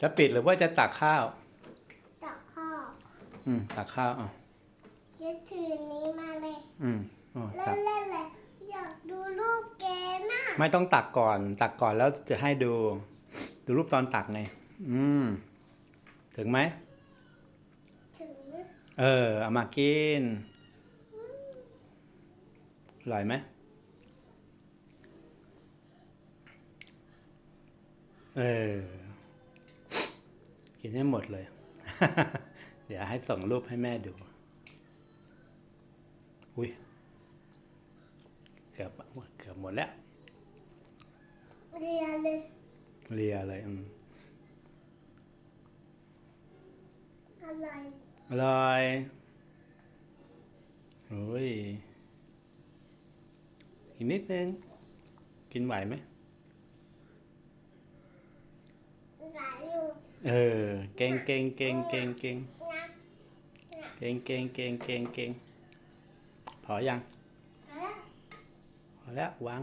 จะปิดหรือว่าจะตักข้าว ตักข้าวอืมตักข้าวอะยึดถือนี้มาเลย อืมอ๋อเล่ตันกเล่นๆเลย อยากดูรูปเกมน่ะไม่ต้องตักก่อน ตักก่อนแล้วจะให้ดู ดูรูปตอนตักไง อืม ถึงไหม ถึงเออเอามากินอร่อยไหมเออ กินให้หมดเลย เดี๋ยวให้ส่งรูปให้แม่ดู อุ้ยเกือบเกือบหมดแล้ว เรียนเลยเลียเลยอืมอะไรอร่อยโอ้ยอีกนิดนึง กินไหวไหม หลายอยู่เออ เก่งเก่งเก่งเก่งเก่งนะเก่งเก่งเก่งเก่งเก่งพอยังแล้ว พอแล้ววาง